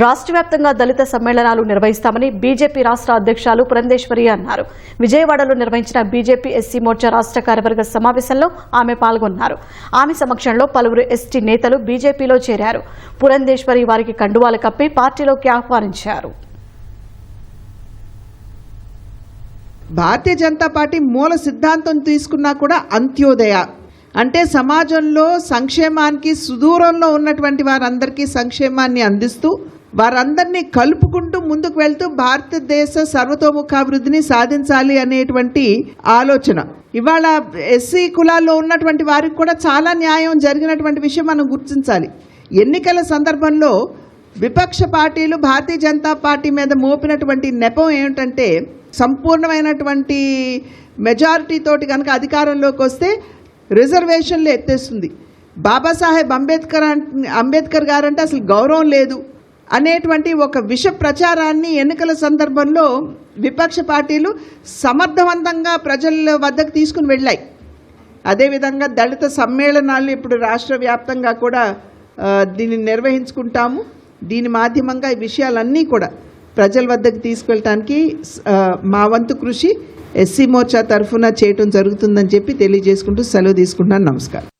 రాష్ట్ర వ్యాప్తంగా దళిత సమ్మేళనాలు నిర్వహిస్తామని బీజేపీ రాష్ట్ర అధ్యక్షులు పురంధేశ్వరి అన్నారు. విజయవాడలో నిర్వహించిన బీజేపీ ఎస్సీ మోర్చా రాష్ట్ర కార్యవర్గ సమావేశంలో ఆమె పాల్గొన్నారు. ఆమె సమక్షంలో పలువురు ఎస్టీ నేతలు బీజేపీలో చేరారు. పురంధేశ్వరి వారికి కండువాలు కప్పి పార్టీలోకి ఆహ్వానించారు. భారతీయ జనతా పార్టీ మూల సిద్ధాంతం తీసుకున్నా కూడా అంత్యోదయ. అంటే సమాజంలో సంక్షేమానికి సుదూరంలో ఉన్నటువంటి వారందరికీ సంక్షేమాన్ని అందిస్తూ వారందరినీ కలుపుకుంటూ ముందుకు వెళ్తూ భారతదేశ సర్వతోముఖాభివృద్ధిని సాధించాలి అనేటువంటి ఆలోచన. ఇవాళ ఎస్సీ కులాల్లో ఉన్నటువంటి వారికి కూడా చాలా న్యాయం జరిగినటువంటి విషయం మనం గుర్తించాలి. ఎన్నికల సందర్భంలో విపక్ష పార్టీలు భారతీయ జనతా పార్టీ మీద మోపినటువంటి నెపం ఏమిటంటే సంపూర్ణమైనటువంటి మెజారిటీ తోటి కనుక అధికారంలోకి వస్తే రిజర్వేషన్లు ఎత్తేస్తుంది. బాబాసాహెబ్ అంబేద్కర్ అంబేద్కర్ గారంటే అసలు గౌరవం లేదు. అనేటువంటి ఒక విష ప్రచారాన్ని ఎన్నికల సందర్భంలో విపక్ష పార్టీలు సమర్థవంతంగా ప్రజల వద్దకు తీసుకుని వెళ్ళాయి. అదేవిధంగా దళిత సమ్మేళనాలు ఇప్పుడు రాష్ట్ర వ్యాప్తంగా కూడా దీన్ని నిర్వహించుకుంటాము. దీని మాధ్యమంగా ఈ విషయాలన్నీ కూడా ప్రజల వద్దకు తీసుకెళ్ళటానికి మా వంతు కృషి ఎస్సీ మోర్చా తరఫున చేయటం జరుగుతుందని చెప్పి తెలియజేసుకుంటూ సెలవు తీసుకుంటున్నాను. నమస్కారం.